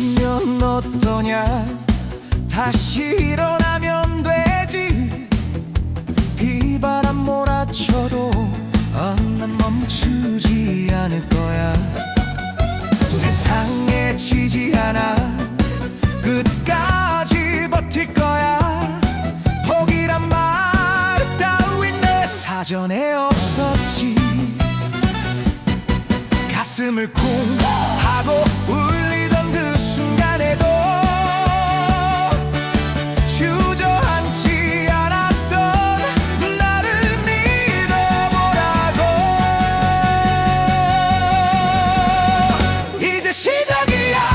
울면 어떠냐? 다시 일어나면 되지. 비바람 몰아쳐도 어, 난 멈추지 않을 거야. 세상에 지지 않아. 끝까지 버틸 거야. 포기란 말 따윈 내 사전에 없었지. 가슴을 쿵 하고 울 시작이야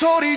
소리